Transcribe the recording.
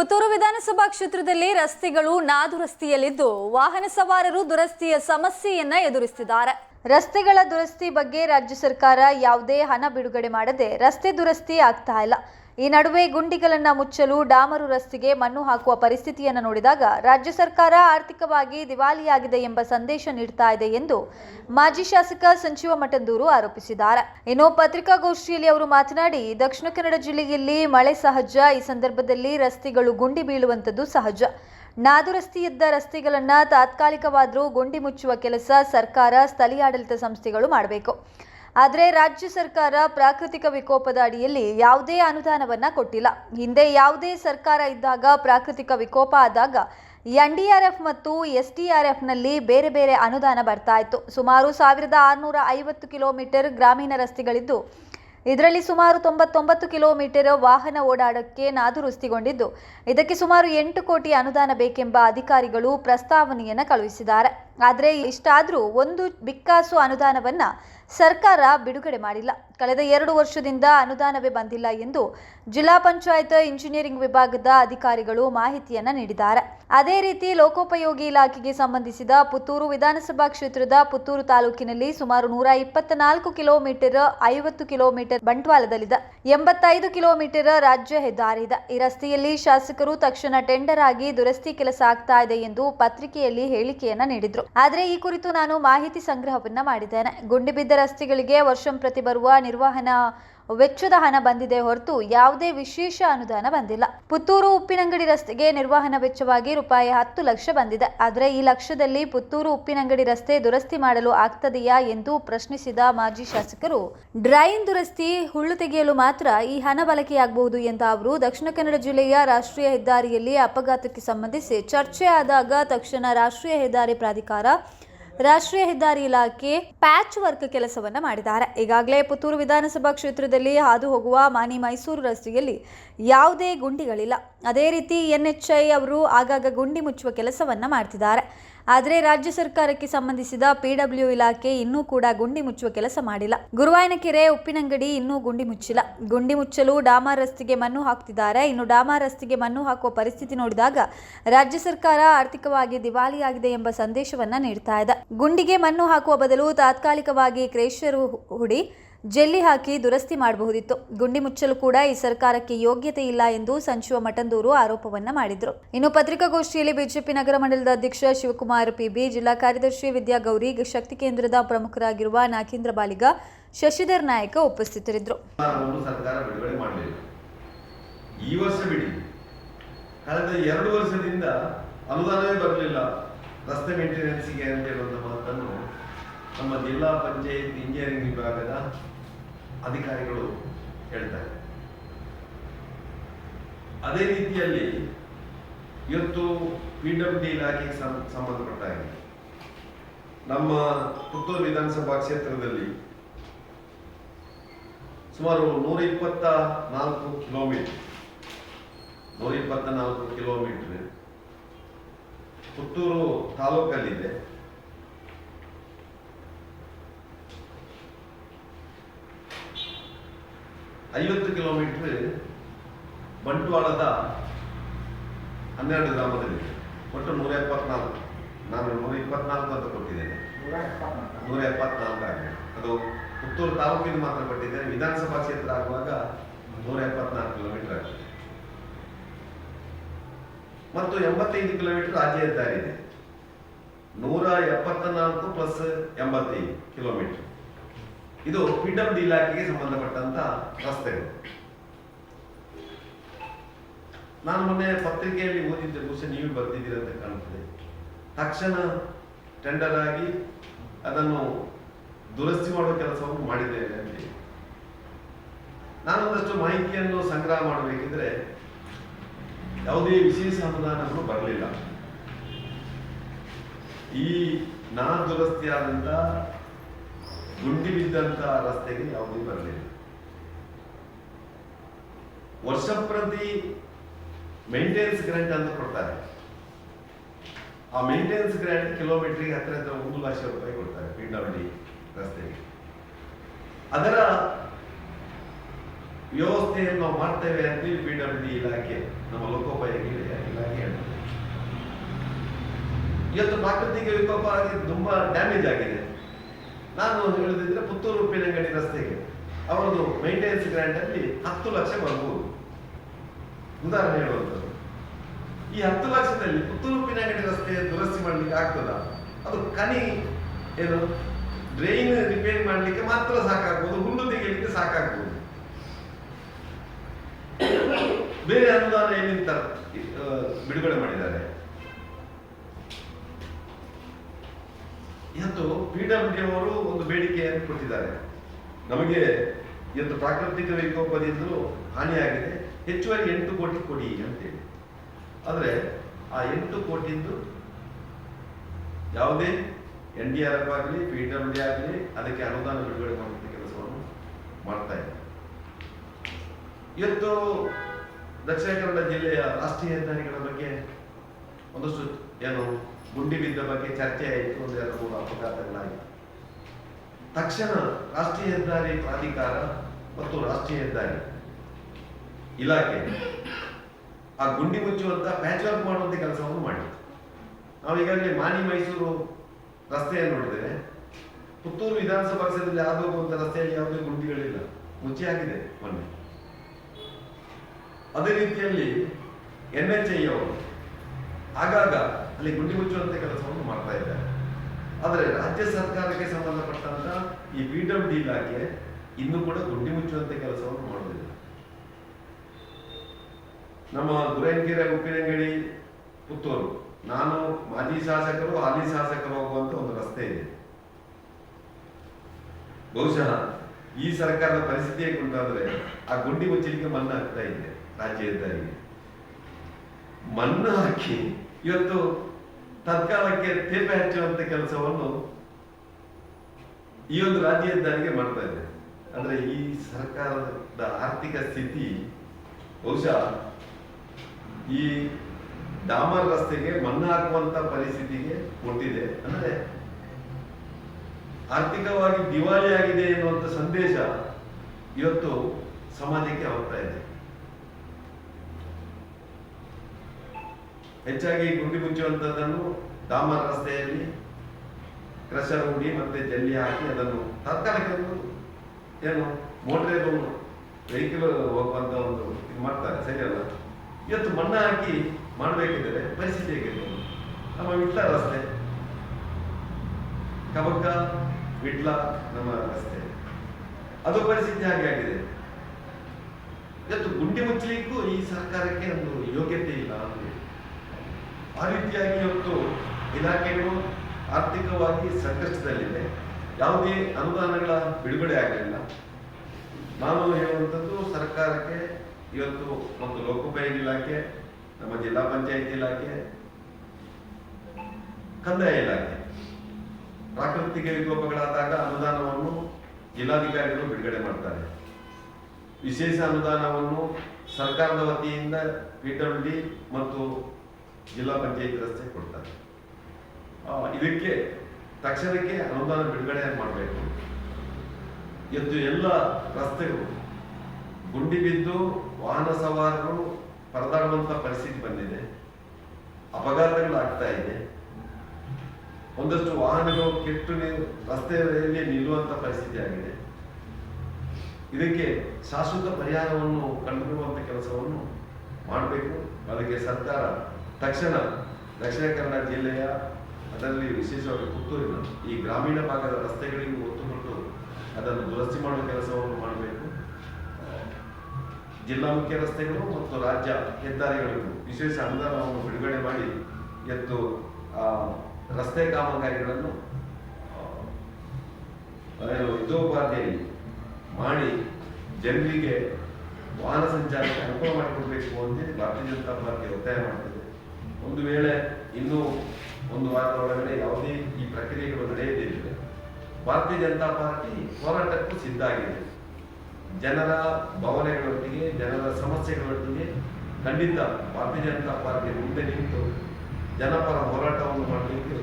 ಪುತ್ತೂರು ವಿಧಾನಸಭಾ ಕ್ಷೇತ್ರದಲ್ಲಿ ರಸ್ತೆಗಳು ನಾದುರಸ್ತಿಯಲ್ಲಿದ್ದು ವಾಹನ ಸವಾರರು ದುರಸ್ತಿಯ ಸಮಸ್ಯೆಯನ್ನ ಎದುರಿಸುತ್ತಿದ್ದಾರೆ ರಸ್ತೆಗಳ ದುರಸ್ತಿ ಬಗ್ಗೆ ರಾಜ್ಯ ಸರ್ಕಾರ ಯಾವುದೇ ಹಣ ಬಿಡುಗಡೆ ಮಾಡದೆ ರಸ್ತೆ ದುರಸ್ತಿ ಆಗ್ತಾ ಇಲ್ಲ. ಈ ನಡುವೆ ಗುಂಡಿಗಳನ್ನ ಮುಚ್ಚಲು ಡಾಮರು ರಸ್ತೆಗೆ ಮಣ್ಣು ಹಾಕುವ ಪರಿಸ್ಥಿತಿಯನ್ನು ನೋಡಿದಾಗ ರಾಜ್ಯ ಸರ್ಕಾರ ಆರ್ಥಿಕವಾಗಿ ದಿವಾಳಿಯಾಗಿದೆ ಎಂಬ ಸಂದೇಶ ನೀಡ್ತಾ ಇದೆ ಎಂದು ಮಾಜಿ ಶಾಸಕ ಸಂಜೀವ ಮಠಂದೂರು ಆರೋಪಿಸಿದ್ದಾರೆ. ಇನ್ನು ಪತ್ರಿಕಾಗೋಷ್ಠಿಯಲ್ಲಿ ಅವರು ಮಾತನಾಡಿ, ದಕ್ಷಿಣ ಕನ್ನಡ ಜಿಲ್ಲೆಯಲ್ಲಿ ಮಳೆ ಸಹಜ. ಈ ಸಂದರ್ಭದಲ್ಲಿ ರಸ್ತೆಗಳು ಗುಂಡಿ ಬೀಳುವಂಥದ್ದು ಸಹಜ. ನಾದುರಸ್ತಿಯಿದ್ದ ರಸ್ತೆಗಳನ್ನ ತಾತ್ಕಾಲಿಕವಾದರೂ ಗುಂಡಿ ಮುಚ್ಚುವ ಕೆಲಸ ಸರ್ಕಾರ, ಸ್ಥಳೀಯ ಆಡಳಿತ ಸಂಸ್ಥೆಗಳು ಮಾಡಬೇಕು. ಆದರೆ ರಾಜ್ಯ ಸರ್ಕಾರ ಪ್ರಾಕೃತಿಕ ವಿಕೋಪದ ಅಡಿಯಲ್ಲಿ ಯಾವುದೇ ಅನುದಾನವನ್ನ ಕೊಟ್ಟಿಲ್ಲ. ಹಿಂದೆ ಯಾವುದೇ ಸರ್ಕಾರ ಇದ್ದಾಗ ಪ್ರಾಕೃತಿಕ ವಿಕೋಪ ಆದಾಗ ಎನ್ ಡಿ ಆರ್ ಎಫ್ ಮತ್ತು ಎಸ್ ಡಿ ಆರ್ ಎಫ್ನಲ್ಲಿ ಬೇರೆ ಬೇರೆ ಅನುದಾನ ಬರ್ತಾ ಇತ್ತು. ಸುಮಾರು ಸಾವಿರದ ಆರುನೂರ ಐವತ್ತು ಕಿಲೋಮೀಟರ್ ಗ್ರಾಮೀಣ ರಸ್ತೆಗಳಿದ್ದು, ಇದರಲ್ಲಿ ಸುಮಾರು ತೊಂಬತ್ತೊಂಬತ್ತು ಕಿಲೋಮೀಟರ್ ವಾಹನ ಓಡಾಡಕ್ಕೆ ನಾದುರುಸ್ತಿಗೊಂಡಿದ್ದು ಇದಕ್ಕೆ ಸುಮಾರು ಎಂಟು ಕೋಟಿ ಅನುದಾನ ಬೇಕೆಂಬ ಅಧಿಕಾರಿಗಳು ಪ್ರಸ್ತಾವನೆಯನ್ನು ಕಳುಹಿಸಿದ್ದಾರೆ. ಆದರೆ ಇಷ್ಟಾದರೂ ಒಂದು ಬಿಕ್ಕಾಸು ಅನುದಾನವನ್ನ ಸರ್ಕಾರ ಬಿಡುಗಡೆ ಮಾಡಿಲ್ಲ. ಕಳೆದ ಎರಡು ವರ್ಷದಿಂದ ಅನುದಾನವೇ ಬಂದಿಲ್ಲ ಎಂದು ಜಿಲ್ಲಾ ಪಂಚಾಯತ್ ಇಂಜಿನಿಯರಿಂಗ್ ವಿಭಾಗದ ಅಧಿಕಾರಿಗಳು ಮಾಹಿತಿಯನ್ನು ನೀಡಿದ್ದಾರೆ. ಅದೇ ರೀತಿ ಲೋಕೋಪಯೋಗಿ ಇಲಾಖೆಗೆ ಸಂಬಂಧಿಸಿದ ಪುತ್ತೂರು ವಿಧಾನಸಭಾ ಕ್ಷೇತ್ರದ ಪುತ್ತೂರು ತಾಲೂಕಿನಲ್ಲಿ ಸುಮಾರು ನೂರ ಇಪ್ಪತ್ತ ನಾಲ್ಕು ಕಿಲೋಮೀಟರ್, ಐವತ್ತು ಕಿಲೋಮೀಟರ್ ಬಂಟ್ವಾಳದಲ್ಲಿದೆ. ಎಂಬತ್ತೈದು ಕಿಲೋಮೀಟರ್ ರಾಜ್ಯ ಹೆದ್ದಾರಿ ಇದೆ. ಈ ರಸ್ತೆಯಲ್ಲಿ ಶಾಸಕರು ತಕ್ಷಣ ಟೆಂಡರ್ ಆಗಿ ದುರಸ್ತಿ ಕೆಲಸ ಆಗ್ತಾ ಇದೆ ಎಂದು ಪತ್ರಿಕೆಯಲ್ಲಿ ಹೇಳಿಕೆಯನ್ನ ನೀಡಿದ್ರು. ಆದರೆ ಈ ಕುರಿತು ನಾನು ಮಾಹಿತಿ ಸಂಗ್ರಹವನ್ನ ಮಾಡಿದ್ದೇನೆ. ಗುಂಡಿ ಬಿದ್ದ ರಸ್ತೆಗಳಿಗೆ ವರ್ಷಂ ಪ್ರತಿ ಬರುವ ನಿರ್ವಹಣಾ, ವೆಚ್ಚದ ಹಣ ಬಂದಿದೆ ಹೊರತು ಯಾವುದೇ ವಿಶೇಷ ಅನುದಾನ ಬಂದಿಲ್ಲ. ಪುತ್ತೂರು ಉಪ್ಪಿನಂಗಡಿ ರಸ್ತೆಗೆ ನಿರ್ವಹಣಾ ವೆಚ್ಚವಾಗಿ ರೂಪಾಯಿ ಹತ್ತು ಲಕ್ಷ ಬಂದಿದೆ. ಆದರೆ ಈ ಲಕ್ಷದಲ್ಲಿ ಪುತ್ತೂರು ಉಪ್ಪಿನಂಗಡಿ ರಸ್ತೆ ದುರಸ್ತಿ ಮಾಡಲು ಆಗ್ತದೆಯಾ ಎಂದು ಪ್ರಶ್ನಿಸಿದ ಮಾಜಿ ಶಾಸಕರು. ಡ್ರೈನ್ ದುರಸ್ತಿ ಹುಳ್ಳು ತೆಗೆಯಲು ಮಾತ್ರ ಈ ಹಣ ಬಳಕೆಯಾಗಬಹುದು ಎಂದ ಅವರು, ದಕ್ಷಿಣ ಕನ್ನಡ ಜಿಲ್ಲೆಯ ರಾಷ್ಟ್ರೀಯ ಹೆದ್ದಾರಿಯಲ್ಲಿ ಅಪಘಾತಕ್ಕೆ ಸಂಬಂಧಿಸಿ ಚರ್ಚೆ ಆದಾಗ ತಕ್ಷಣ ರಾಷ್ಟ್ರೀಯ ಹೆದ್ದಾರಿ ಪ್ರಾಧಿಕಾರ ರಾಷ್ಟ್ರೀಯ ಹೆದ್ದಾರಿ ಇಲಾಖೆ ಪ್ಯಾಚ್ ವರ್ಕ್ ಕೆಲಸವನ್ನ ಮಾಡಿದ್ದಾರೆ. ಈಗಾಗಲೇ ಪುತ್ತೂರು ವಿಧಾನಸಭಾ ಕ್ಷೇತ್ರದಲ್ಲಿ ಹಾದು ಹೋಗುವ ಮಾನಿ ಮೈಸೂರು ರಸ್ತೆಯಲ್ಲಿ ಯಾವುದೇ ಗುಂಡಿಗಳಿಲ್ಲ. ಅದೇ ರೀತಿ ಎನ್ಎಚ್ಐ ಅವರು ಆಗಾಗ ಗುಂಡಿ ಮುಚ್ಚುವ ಕೆಲಸವನ್ನ ಮಾಡ್ತಿದ್ದಾರೆ. ಆದರೆ ರಾಜ್ಯ ಸರ್ಕಾರಕ್ಕೆ ಸಂಬಂಧಿಸಿದ ಪಿಡಬ್ಲ್ಯೂ ಇಲಾಖೆ ಇನ್ನೂ ಕೂಡ ಗುಂಡಿ ಮುಚ್ಚುವ ಕೆಲಸ ಮಾಡಿಲ್ಲ. ಗುರುವಾಯನಕೆರೆ ಉಪ್ಪಿನಂಗಡಿ ಇನ್ನೂ ಗುಂಡಿ ಮುಚ್ಚಿಲ್ಲ. ಗುಂಡಿ ಮುಚ್ಚಲು ಡಾಮಾರ್ ರಸ್ತೆಗೆ ಮಣ್ಣು ಹಾಕ್ತಿದ್ದಾರೆ. ಇನ್ನು ಡಾಮಾರ್ ರಸ್ತೆಗೆ ಮಣ್ಣು ಹಾಕುವ ಪರಿಸ್ಥಿತಿ ನೋಡಿದಾಗ ರಾಜ್ಯ ಸರ್ಕಾರ ಆರ್ಥಿಕವಾಗಿ ದಿವಾಳಿಯಾಗಿದೆ ಎಂಬ ಸಂದೇಶವನ್ನ ನೀಡ್ತಾ ಇದೆ. ಗುಂಡಿಗೆ ಮಣ್ಣು ಹಾಕುವ ಬದಲು ತಾತ್ಕಾಲಿಕವಾಗಿ ಕ್ರೇಷರು ಹುಡಿ ಜೆಲ್ಲಿ ಹಾಕಿ ದುರಸ್ತಿ ಮಾಡಬಹುದಿತ್ತು. ಗುಂಡಿ ಮುಚ್ಚಲು ಕೂಡ ಈ ಸರ್ಕಾರಕ್ಕೆ ಯೋಗ್ಯತೆ ಇಲ್ಲ ಎಂದು ಸಂಚುವ ಮಠಂದೂರು ಆರೋಪವನ್ನ ಮಾಡಿದ್ರು. ಇನ್ನು ಪತ್ರಿಕಾಗೋಷ್ಠಿಯಲ್ಲಿ ಬಿಜೆಪಿ ನಗರ ಮಂಡಲದ ಅಧ್ಯಕ್ಷ ಶಿವಕುಮಾರ್ ಪಿಬಿ, ಜಿಲ್ಲಾ ಕಾರ್ಯದರ್ಶಿ ವಿದ್ಯಾ ಗೌರಿ, ಶಕ್ತಿ ಕೇಂದ್ರದ ಪ್ರಮುಖರಾಗಿರುವ ನಾಗೇಂದ್ರ ಬಾಲಿಗ, ಶಶಿಧರ್ ನಾಯಕ ಉಪಸ್ಥಿತರಿದ್ದರು. ಈ ವರ್ಷ ಬಿಡಿ. ಕಳೆದ ಎರಡು ವರ್ಷದಿಂದ ಅನುದಾನವೇ ಬರಲಿಲ್ಲ. ರಸ್ತೆ ಮೇಂಟೆನೆನ್ಸ್ಗೆ ಅಂತ ಮಾತನ್ನು ನಮ್ಮ ಜಿಲ್ಲಾ ಪಂಚಾಯತ್ ಇಂಜಿನಿಯರಿಂಗ್ ವಿಭಾಗದ ಅಧಿಕಾರಿಗಳು ಹೇಳ್ತಾರೆ. ಅದೇ ರೀತಿಯಲ್ಲಿ ಇವತ್ತು ಪಿ ಡಬ್ಲ್ಯೂ ಡಿ ಇಲಾಖೆಗೆ ಸಂಬಂಧಪಟ್ಟ ನಮ್ಮ ಪುತ್ತೂರು ವಿಧಾನಸಭಾ ಕ್ಷೇತ್ರದಲ್ಲಿ ಸುಮಾರು ನೂರ ಇಪ್ಪತ್ತ ನಾಲ್ಕು ಕಿಲೋಮೀಟರ್ ನೂರ ಇಪ್ಪತ್ತ ನಾಲ್ಕು ಕಿಲೋಮೀಟರ್ ಪುತ್ತೂರು ತಾಲೂಕಲ್ಲಿದೆ. ಐವತ್ತು ಕಿಲೋಮೀಟರ್ ಬಂಟ್ವಾಳದ ಹನ್ನೆರಡು ಗ್ರಾಮದಲ್ಲಿ. ಒಟ್ಟು ನೂರ ಎಪ್ಪತ್ನಾಲ್ಕು. ನಾನು ನೂರ ಇಪ್ಪತ್ನಾಲ್ಕು ಅಂತ ಕೊಟ್ಟಿದ್ದೇನೆ. ನೂರ ಎಪ್ಪತ್ನಾಲ್ಕು? ಆಗಿದೆ. ಅದು ಪುತ್ತೂರು ತಾಲೂಕಿನ ಮಾತ್ರ ಕೊಟ್ಟಿದ್ದೇನೆ. ವಿಧಾನಸಭಾ ಕ್ಷೇತ್ರ ಆಗುವಾಗ ನೂರ ಎಪ್ಪತ್ನಾಲ್ಕು ಕಿಲೋಮೀಟರ್ ಆಗಿದೆ. ಮತ್ತು ಎಂಬತ್ತೈದು ಕಿಲೋಮೀಟರ್ ರಾಜ್ಯ ಹೆದ್ದಾರಿ ಇದೆ. ನೂರ ಎಪ್ಪತ್ತ ನಾಲ್ಕು ಪ್ಲಸ್ ಎಂಬತ್ತೈದು ಕಿಲೋಮೀಟರ್. ಇದು ಪಿ ಇಲಾಖೆಗೆ ಸಂಬಂಧಪಟ್ಟಂತ ರಸ್ತೆಗಳು. ನಾನು ಮೊನ್ನೆ ಪತ್ರಿಕೆಯಲ್ಲಿ ಓದಿದ್ದ, ಬಹುಶಃ ನೀವು ಬರ್ತಿದ್ದೀರ ಅಂತ ಕಾಣ್ತದೆ. ತಕ್ಷಣ ಟೆಂಡರ್ ಆಗಿ ಅದನ್ನು ದುರಸ್ತಿ ಮಾಡುವ ಕೆಲಸವನ್ನು ಮಾಡಿದ್ದೇವೆ ಅಂತ. ನಾನೊಂದಷ್ಟು ಮಾಹಿತಿಯನ್ನು ಸಂಗ್ರಹ ಮಾಡಬೇಕಿದ್ರೆ ಯಾವುದೇ ವಿಶೇಷ ಅನುದಾನಗಳು ಬರಲಿಲ್ಲ. ಈ ನಾ ದುರಸ್ತಿಯಾದಂಥ ಗುಂಡಿ ಬಿದ್ದಂತಹ ರಸ್ತೆಗೆ ಯಾವುದೇ ಬರಲಿಲ್ಲ. ವರ್ಷ ಪ್ರತಿ ಮೇಂಟೆನೆನ್ಸ್ ಗ್ರಾಂಟ್ ಅಂತ ಕೊಡ್ತಾರೆ. ಆ ಮೇಂಟೆನೆನ್ಸ್ ಗ್ರಾಂಟ್ ಕಿಲೋಮೀಟರ್ಗೆ ಹತ್ತಿರ ಹತ್ರ ಒಂದು ಲಕ್ಷ ರೂಪಾಯಿ ಕೊಡ್ತಾರೆ ಪಿ ಡಬ್ಲ್ಯೂ ರಸ್ತೆಗೆ. ಅದರ ವ್ಯವಸ್ಥೆಯನ್ನು ಮಾಡ್ತೇವೆ ಅಂತ ಪಿ ಡಬ್ಲ್ಯೂ ಇಲಾಖೆ ನಮ್ಮ ಲೋಕೋಪಯೋಗಿ ಇಲಾಖೆ ಇವತ್ತು ಪ್ರಾಕೃತಿಕ ವಿಕೋಪ ಆಗಿ ತುಂಬಾ ಡ್ಯಾಮೇಜ್ ಆಗಿದೆ. ನಾನು ಹೇಳಿದ್ರೆ ಪುತ್ತೂರು ಉಪ್ಪಿನಂಗಡಿ ರಸ್ತೆಗೆ. ಅವರದು ಮೈಂಟೆನೆನ್ಸ್ ಗ್ರಾಂಟ್ ಅಲ್ಲಿ ಹತ್ತು ಲಕ್ಷ ಬರ್ಬೋದು. ಉದಾಹರಣೆ ಹೇಳುವಂಥದ್ದು. ಈ ಹತ್ತು ಲಕ್ಷದಲ್ಲಿ ಪುತ್ತೂರು ಉಪ್ಪಿನಂಗಡಿ ರಸ್ತೆ ದುರಸ್ತಿ ಮಾಡ್ಲಿಕ್ಕೆ ಆಗ್ತದ? ಅದು ಕನಿ ಏನು? ಡ್ರೈನ್ ರಿಪೇರಿ ಮಾಡ್ಲಿಕ್ಕೆ ಮಾತ್ರ ಸಾಕಾಗ್ಬೋದು, ಹುಲ್ಲು ತೆಗೆಯಲಿಕ್ಕೆ ಸಾಕಾಗ್ಬೋದು. ಬೇರೆ ಅನುದಾನ ಏನಿಂತ ಬಿಡುಗಡೆ ಮಾಡಿದ್ದಾರೆ? ಇವತ್ತು ಪಿ ಡಬ್ಲ್ಯೂ ಅವರು ಒಂದು ಬೇಡಿಕೆಯನ್ನು ಕೊಟ್ಟಿದ್ದಾರೆ. ನಮಗೆ ಇವತ್ತು ಪ್ರಾಕೃತಿಕ ವಿಕೋಪದಿಂದಲೂ ಹಾನಿಯಾಗಿದೆ. ಹೆಚ್ಚುವರಿ ಎಂಟು ಕೋಟಿ ಕೊಡಿ ಅಂತೇಳಿ. ಆದರೆ ಆ ಎಂಟು ಕೋಟಿಂದು ಯಾವುದೇ ಎನ್ ಡಿ ಆರ್ ಎಫ್ ಆಗಲಿ, ಪಿ ಡಬ್ಲ್ಯೂ ಆಗಲಿ ಅದಕ್ಕೆ ಅನುದಾನ ಬಿಡುಗಡೆ ಮಾಡುವಂಥ ಕೆಲಸವನ್ನು ಮಾಡ್ತಾ ಇದೆ. ಇವತ್ತು ದಕ್ಷಿಣ ಕನ್ನಡ ಜಿಲ್ಲೆಯ ರಾಷ್ಟ್ರೀಯ ಹೆದ್ದಾರಿಗಳ ಬಗ್ಗೆ ಒಂದಷ್ಟು ಏನು ಗುಂಡಿ ಬಿದ್ದ ಬಗ್ಗೆ ಚರ್ಚೆ ಆಯಿತು ಒಂದು ಎರಡು ಮೂರು ಅಪಘಾತಗಳಾಯಿತು. ತಕ್ಷಣ ರಾಷ್ಟ್ರೀಯ ಹೆದ್ದಾರಿ ಪ್ರಾಧಿಕಾರ ಮತ್ತು ರಾಷ್ಟ್ರೀಯ ಹೆದ್ದಾರಿ ಇಲಾಖೆ ಆ ಗುಂಡಿ ಮುಚ್ಚುವಂತ ಪ್ಯಾಚ್ ವರ್ಕ್ ಮಾಡುವಂತ ಕೆಲಸವನ್ನು ಮಾಡಿತ್ತು. ನಾವು ಈಗಾಗಲೇ ಮಾನಿ ಮೈಸೂರು ರಸ್ತೆಯನ್ನು ನೋಡಿದರೆ ಪುತ್ತೂರು ವಿಧಾನಸಭಾ ಕ್ಷೇತ್ರದಲ್ಲಿ ಹಾದು ಹೋಗುವಂತ ರಸ್ತೆಯಲ್ಲಿ ಯಾವುದೇ ಗುಂಡಿಗಳಿಲ್ಲ. ಮುಚ್ಚಿ ಆಗಿದೆ ಮೊನ್ನೆ. ಅದೇ ರೀತಿಯಲ್ಲಿ ಎನ್ ಎಚ್ ಐ ಅವರು ಆಗಾಗ ಅಲ್ಲಿ ಗುಂಡಿ ಮುಚ್ಚುವಂತ ಕೆಲಸವನ್ನು ಮಾಡ್ತಾ ಇದ್ದಾರೆ. ಆದರೆ ರಾಜ್ಯ ಸರ್ಕಾರಕ್ಕೆ ಸಂಬಂಧಪಟ್ಟಂತ ಈ ಪಿ ಡಬ್ಲ್ಯೂ ಡಿ ಇಲಾಖೆ ಇನ್ನೂ ಕೂಡ ಗುಂಡಿ ಮುಚ್ಚುವಂತ ಕೆಲಸವನ್ನು ಮಾಡುವುದಿಲ್ಲ ನಮ್ಮ ದುರೈನ್ಕೆರೆ ಉಪ್ಪಿನಂಗಡಿ, ಪುತ್ತೂರು. ನಾನು ಮಾಜಿ ಶಾಸಕರು, ಹಾಲಿ ಶಾಸಕರು ಹೋಗುವಂತ ಒಂದು ರಸ್ತೆ ಇದೆ. ಬಹುಶಃ ಈ ಸರ್ಕಾರದ ಪರಿಸ್ಥಿತಿ ಉಂಟಾದ್ರೆ ಆ ಗುಂಡಿ ಮುಚ್ಚಲಿಕ್ಕೆ ಮಣ್ಣು ಹಾಕ್ತಾ ಇದೆ ರಾಜ್ಯ ಹೆದ್ದಾರಿಗೆ. ಮಣ್ಣು ಹಾಕಿ ಇವತ್ತು ತತ್ಕಾಲಕ್ಕೆ ತೇಪೆ ಹಚ್ಚುವಂತ ಕೆಲಸವನ್ನು ಈ ಒಂದು ರಾಜ್ಯ ಹೆದ್ದಾರಿಗೆ ಮಾಡ್ತಾ ಇದೆ. ಅಂದ್ರೆ ಈ ಸರ್ಕಾರದ ಆರ್ಥಿಕ ಸ್ಥಿತಿ ಬಹುಶಃ ಈ ಡಾಮರ್ ರಸ್ತೆಗೆ ಮಣ್ಣು ಹಾಕುವಂತ ಪರಿಸ್ಥಿತಿಗೆ ಕೊಟ್ಟಿದೆ ಅಂದ್ರೆ ಆರ್ಥಿಕವಾಗಿ ದಿವಾಳಿ ಆಗಿದೆ ಎನ್ನುವಂತ ಸಂದೇಶ ಇವತ್ತು ಸಮಾಜಕ್ಕೆ ಹೋಗ್ತಾ ಇದೆ. ಹೆಚ್ಚಾಗಿ ಗುಂಡಿ ಮುಚ್ಚುವಂಥದ್ದನ್ನು ಡಾಮರ್ ರಸ್ತೆಯಲ್ಲಿ ಕ್ರಷರ್ ಹುಡಿ ಮತ್ತೆ ಜಲ್ಲಿ ಹಾಕಿ ಅದನ್ನು ತಾತ್ಕಾಲಿಕ ಏನು ಮೋಟ್ರೇರು ವೆಹಿಕಲ್ ಹೋಗುವಂತ ಒಂದು ಇದು ಮಾಡ್ತಾರೆ ಸರಿಯಲ್ಲ ಇವತ್ತು ಮಣ್ಣು ಹಾಕಿ ಮಾಡಬೇಕಿದ್ರೆ ಪರಿಸ್ಥಿತಿ ಹೇಗಿದೆ? ನಮ್ಮ ವಿಟ್ಲ ರಸ್ತೆ ಕಬಕ್ಕ ವಿಟ್ಲ ನಮ್ಮ ರಸ್ತೆ. ಅದು ಪರಿಸ್ಥಿತಿ ಹಾಗೆ ಆಗಿದೆ. ಇವತ್ತು ಗುಂಡಿ ಮುಚ್ಚಲಿಕ್ಕೂ ಈ ಸರ್ಕಾರಕ್ಕೆ ಒಂದು ಯೋಗ್ಯತೆ ಇಲ್ಲ ಅಂತ. ಆ ರೀತಿಯಾಗಿ ಇವತ್ತು ಇಲಾಖೆಗಳು ಆರ್ಥಿಕವಾಗಿ ಸಂಕಷ್ಟದಲ್ಲಿದೆ. ಯಾವುದೇ ಅನುದಾನಗಳ ಬಿಡುಗಡೆ ಆಗಲಿಲ್ಲ. ನಾನು ಹೇಳುವಂಥದ್ದು ಸರ್ಕಾರಕ್ಕೆ ಇವತ್ತು ಒಂದು ಲೋಕೋಪಯೋಗಿ ಇಲಾಖೆ, ನಮ್ಮ ಜಿಲ್ಲಾ ಪಂಚಾಯತ್ ಇಲಾಖೆ, ಕಂದಾಯ ಇಲಾಖೆ. ಪ್ರಾಕೃತಿಕ ವಿಕೋಪಗಳಾದಾಗ ಅನುದಾನವನ್ನು ಜಿಲ್ಲಾಧಿಕಾರಿಗಳು ಬಿಡುಗಡೆ ಮಾಡ್ತಾರೆ. ವಿಶೇಷ ಅನುದಾನವನ್ನು ಸರ್ಕಾರದ ವತಿಯಿಂದ ಪಿಡಬ್ಲ್ಯೂಡಿ ಮತ್ತು ಜಿಲ್ಲಾ ಪಂಚಾಯತ್ ರಸ್ತೆ ಕೊಡ್ತಾರೆ. ಇದಕ್ಕೆ ತಕ್ಷಣಕ್ಕೆ ಅನುದಾನ ಬಿಡುಗಡೆ ಮಾಡಬೇಕು. ಎದ್ದು ಎಲ್ಲ ರಸ್ತೆಗಳು ಗುಂಡಿ ಬಿದ್ದು ವಾಹನ ಸವಾರರು ಪರದಾಡುವಂತ ಪರಿಸ್ಥಿತಿ ಬಂದಿದೆ. ಅಪಘಾತಗಳು ಆಗ್ತಾ ಇದೆ. ಒಂದಷ್ಟು ವಾಹನಗಳು ಕೆಟ್ಟು ರಸ್ತೆಯ ರಸ್ತೆಯಲ್ಲಿ ನಿಲ್ಲುವಂತ ಪರಿಸ್ಥಿತಿ ಆಗಿದೆ. ಇದಕ್ಕೆ ಶಾಶ್ವತ ಪರಿಹಾರವನ್ನು ಕಂಡುಕೊಳ್ಳುವಂತ ಕೆಲಸವನ್ನು ಮಾಡಬೇಕು. ಅದಕ್ಕೆ ಸರ್ಕಾರ ತಕ್ಷಣ ದಕ್ಷಿಣ ಕನ್ನಡ ಜಿಲ್ಲೆಯ ಅದರಲ್ಲಿ ವಿಶೇಷವಾಗಿ ಪುತ್ತೂರಿನ ಈ ಗ್ರಾಮೀಣ ಭಾಗದ ರಸ್ತೆಗಳಿಗೆ ಒತ್ತು ಕೊಟ್ಟು ಅದನ್ನು ದುರಸ್ತಿ ಮಾಡುವ ಕೆಲಸವನ್ನು ಮಾಡಬೇಕು. ಜಿಲ್ಲಾ ಮುಖ್ಯ ರಸ್ತೆಗಳು ಮತ್ತು ರಾಜ್ಯ ಹೆದ್ದಾರಿಗಳಿಗೂ ವಿಶೇಷ ಅನುದಾನವನ್ನು ಬಿಡುಗಡೆ ಮಾಡಿ ಎದ್ದು ರಸ್ತೆ ಕಾಮಗಾರಿಗಳನ್ನು ಯುದ್ಧೋಪಾಧ್ಯಾಯಿ ಮಾಡಿ ಜನರಿಗೆ ವಾಹನ ಸಂಚಾರಕ್ಕೆ ಅನುಕೂಲ ಮಾಡಿಕೊಡ್ಬೇಕು ಅಂತೇಳಿ ಭಾರತೀಯ ಜನತಾ ಪಾರ್ಟಿ ಒತ್ತಾಯ ಮಾಡ್ತದೆ ಒಂದು ವೇಳೆ ಇನ್ನೂ ಒಂದು ವಾರದ ಒಳಗಡೆ ಯಾವುದೇ ಈ ಪ್ರಕ್ರಿಯೆಗಳು ನಡೆಯದಿದ್ದರೆ ಭಾರತೀಯ ಜನತಾ ಪಾರ್ಟಿ ಹೋರಾಟಕ್ಕೂ ಸಿದ್ಧ ಆಗಿದೆ. ಜನರ ಭಾವನೆಗಳೊಟ್ಟಿಗೆ ಜನರ ಸಮಸ್ಯೆಗಳೊಟ್ಟಿಗೆ ಖಂಡಿತ ಭಾರತೀಯ ಜನತಾ ಪಾರ್ಟಿ ಮುಂದೆ ನಿಂತು ಜನಪರ ಹೋರಾಟವನ್ನು ಮಾಡಲಿಕ್ಕೆ